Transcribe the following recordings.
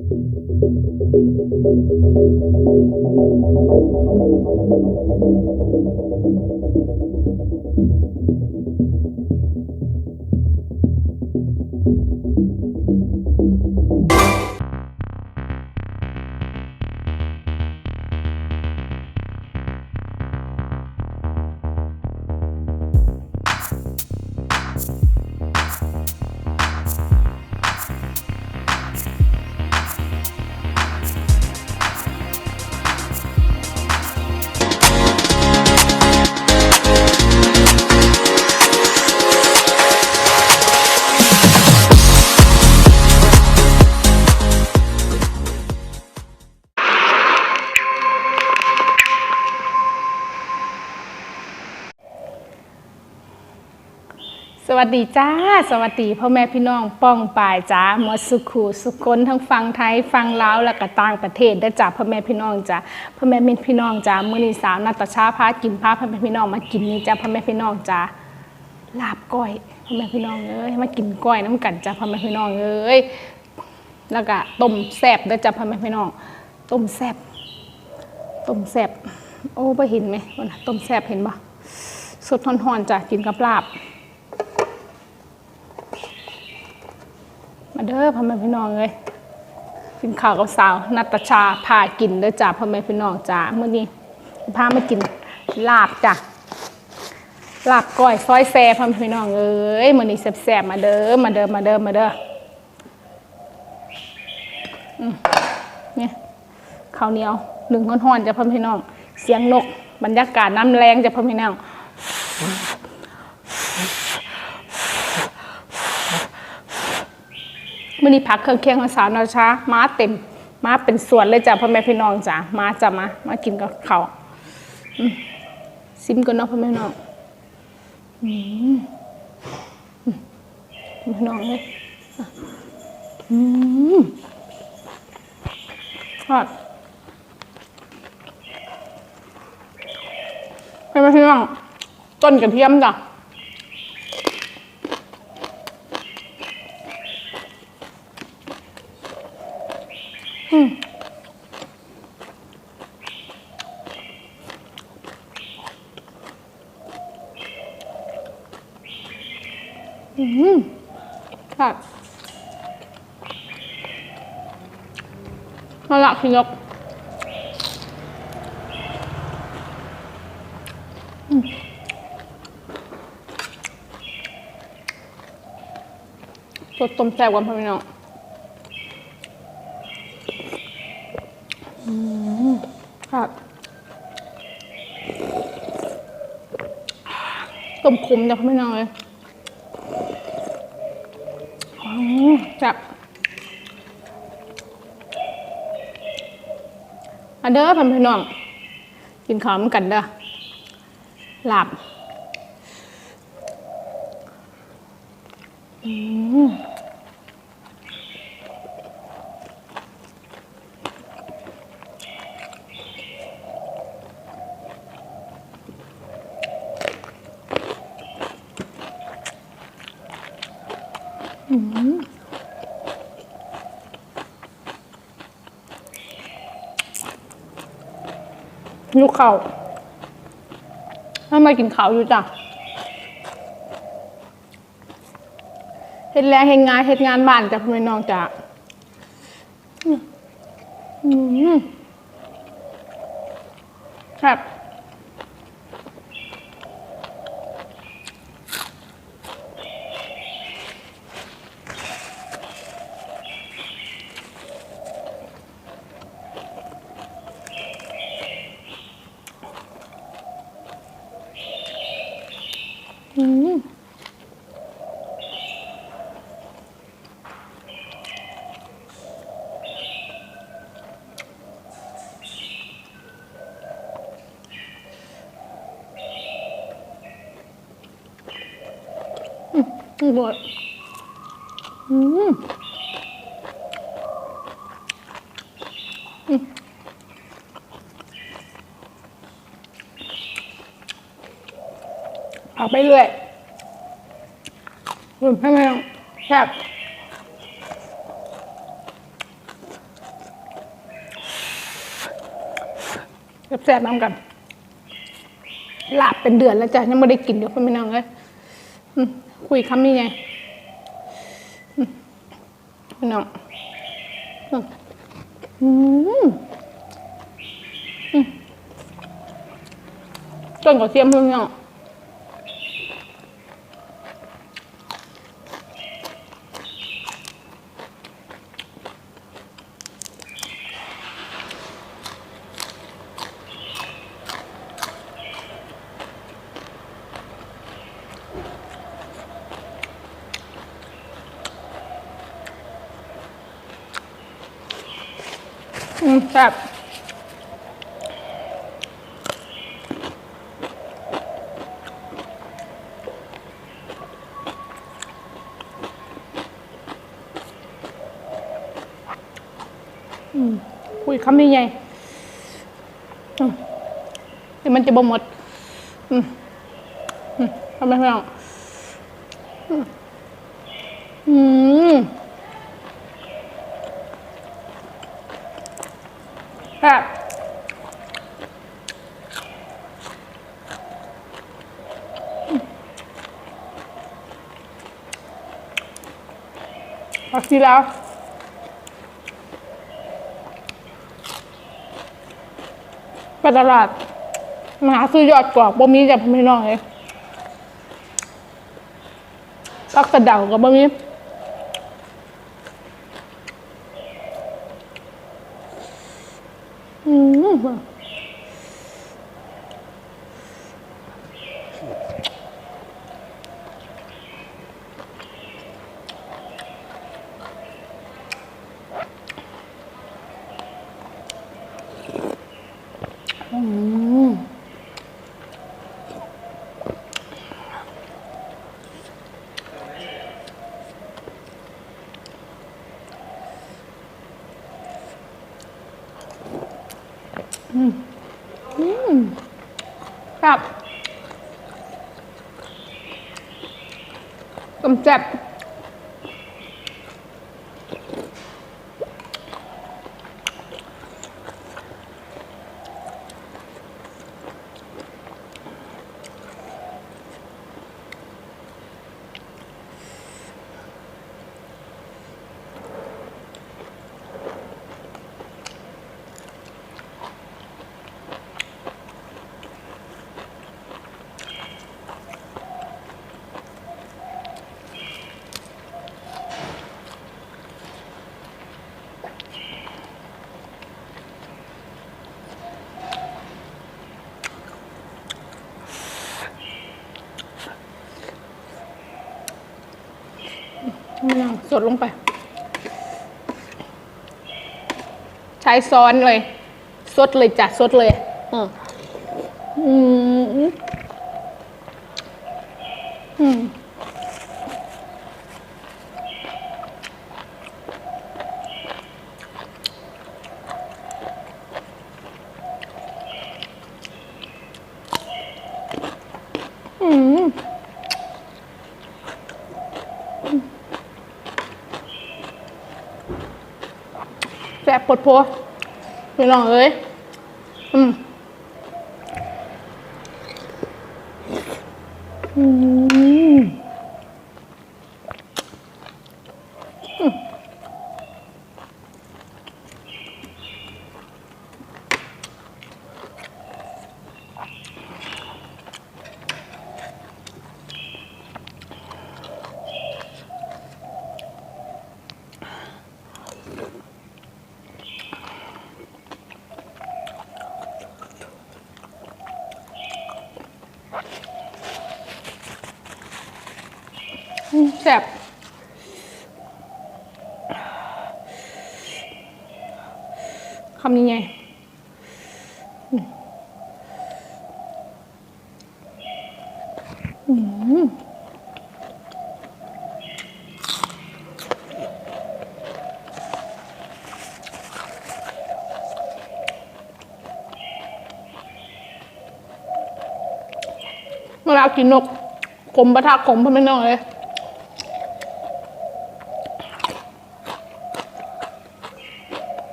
Thank you. วัสดีจ้า สวัสดีพ่อแม่พี่น้องป้องปายจ้าหมดสุขูสุคนทั้งฟังไทยฟังลาวและก็ต่างประเทศได้จ้าพ่อแม่พี่น้องจ้าพ่อแม่พี่น้องจ้ามื้อนี้สาวนาตาชาพากินพาพ่อแม่พี่น้องมากินนี่จ้าพ่อแม่พี่น้องจ้าลาบก้อยพ่อแม่พี่น้องเอ้ยมากินก้อยน้ำกันจ้าพ่อแม่พี่น้องเอ้ยแล้วก็ต้มแซ่บได้จ้าพ่อแม่พี่น้องต้มแซ่บต้มแซ่บโอ้ไปเห็นไหมวันะต้มแซ่บเห็นปะสดทอนๆจ้ะกินกับลาบ มาเด้อพ่อแม่พี่น้องเลยกินข้าวกับสาวนัตชาพากินเด้อจ้าพ่อแม่พี่น้องจ้าเมื่อนี้พามากินลาบจ้ะลาบก้อยซอยแซ่พ่อแม่พี่น้องเอ้ยมื่อนี้แซ่บๆมาเด้อมาเด้อมาเด้อมาเด้อเนี่ยข้าวเหนียวหนึ่งห้อนๆจ้ะพ่อแม่พี่น้อง เสียงนกบรรยากาศน้ำแรงจ้ะพ่อแม่พี่น้อง มื่อนี้พักเครื่องเคียงของสาวนาชามาเต็มมาเป็นส่วนเลยจ้ะพ่อแม่พี่น้องจ้ะมาจ้ะมา มากินกับเขาซิมกันเนาะพ่อแม่พี่น้องอืมอืมพี่น้องเลยอืมทอดพ่อแม่พี่น้องต้นกระเทียมจ้ะมาละ พี่นกสดต้มแซ่บกันพี่น้องอืมค่ะต้มขมจ้ะพี่น้องเลย อันเด้อพันพี่น้อง กินข้าวมันกันเด้อหลับ อืม ยุกเข่าทำไมกินข้าวอยู่จ้ะเฮ็ดแรงเฮ็ดงานเฮ็ดงานบ้านจ้ะพี่น้องจ้ะ บดเอาไปเรื่อยรวมให้มันแซ่บแซ่บน้ำกันลับเป็นเดือนแล้วจ้ะ ยังไม่ได้กินเดี๋ยวคุณพี่น้องเลย คุยคำนี้ไงพี่น้องอืมอืมอืมต้นกว่าเทียมเพิ่งน้อง อืมแซ่บอืมคุยคำนี้ไงอืมเดี๋ยวมันจะบ่หมด อืมอืมทำไมไม่เอาอืม อืมครับผักชีแล้ว ไปตลาดมาหาซื้อยอดกรอกบ่มีจะไม่น้องเลยปักกระเดากับบ่มีอืม อืม อืมครับกำจับ สดลงไป ใช้ซ้อนเลย สดเลยจ้ะสดเลย อืมอืมอืมอืม แซ่บปว ดโพพี่น้องเอ้ย แซ่บคำนี้ไงอืมเวลากินนกขมประทะขมเพื่อนไม่น้องเลย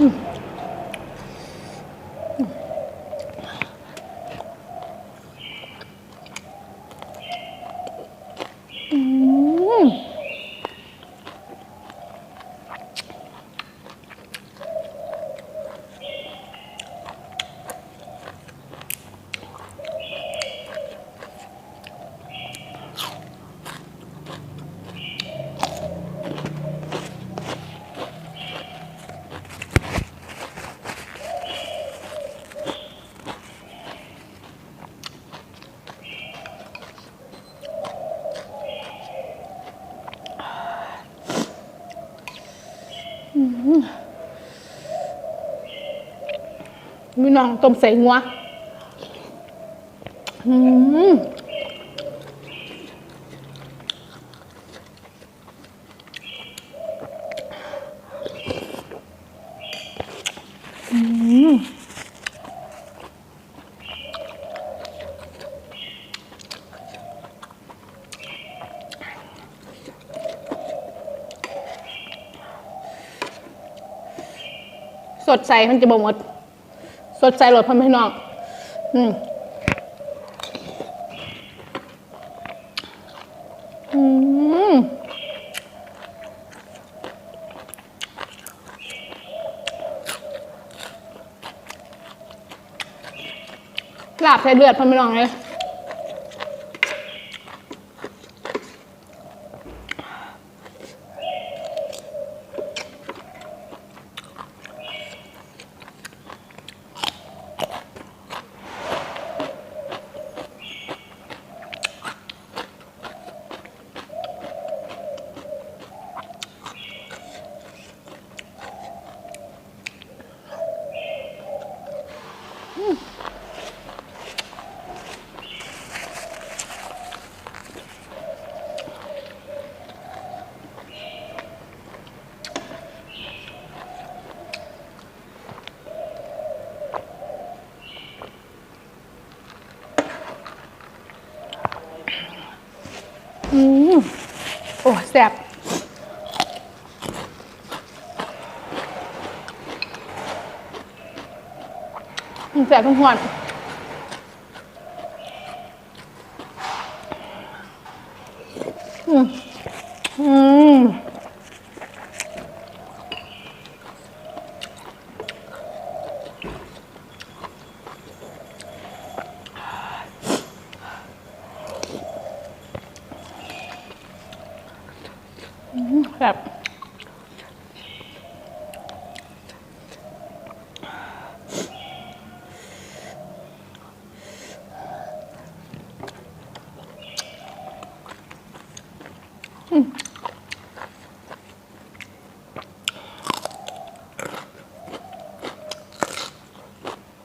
Hmm. น้องต้มใส่งัวอืมสดใสมันจะบ่หมด ดใสหลดพ่อแม่น้อง อืมอืมลาบใส่เลือดพ่อแม่น้องเลย อืม โอ้แซ่บแซ่บทุกคน แบบ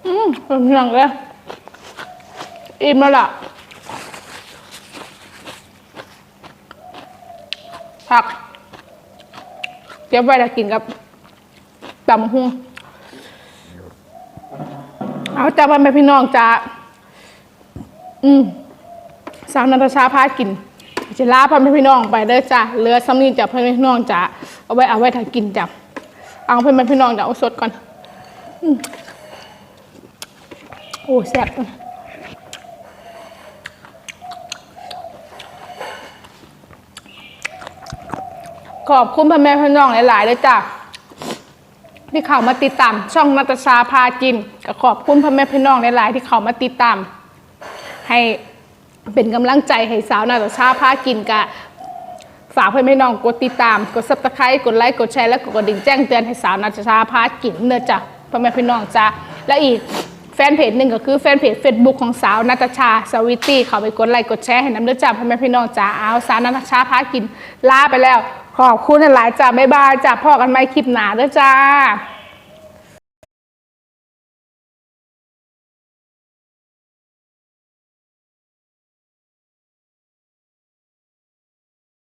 อืมเป็นหนังเลยอิ่มแล้วล่ะผัก ก็บไว้แล้วกินกับตำหุ่งเอาจ้าวันไปพี่น้องจ้าอืมสาวนันทชาพากินจะลาพ่อแม่พี่น้องไปเด้อจ้าเหลือซ้ำนี่จ้ะพ่อแม่พี่น้องจ้าเอาไว้เอาไว้ถ้ากินจ้ะเอาพ่อแม่พี่น้องจ้ะเอาสดก่อน โอ้แซ่บ ขอบคุณพ่อแม่พี่น้องหลายๆเลยจ้ะที่เขามาติดตาม ช่องนัตชาพากินก็ขอบคุณพ่อแม่พี่น้องหลายๆที่เขามาติดตาม ให้เป็นกำลังใจให้สาวนาตชาพากินกะฝากเพื่อนพี่น้องกดติดตาม กดซับสไครต์กดไลค์กดแชร์และกดกระดิ่งแจ้งเตือนให้สาวนาชาพากินเนื้อจ้ะพ่อแม่พี่น้องจ้ะและอีกแฟนเพจหนึ่งก็คือแฟนเพจ Facebook ของสาวนาตชาสวิตตี้เขาไปกดไลค์กดแชร์ให้น้ำเด้อจ้ะพ่อแม่พี่น้องจ้ะเอาสาวนาตชาพากินลาไปแล้ว ขอบคุณหลายจ้าบ๊ายบายจ้าพ่อกันไหม่คลิปหนาเด้อจ้า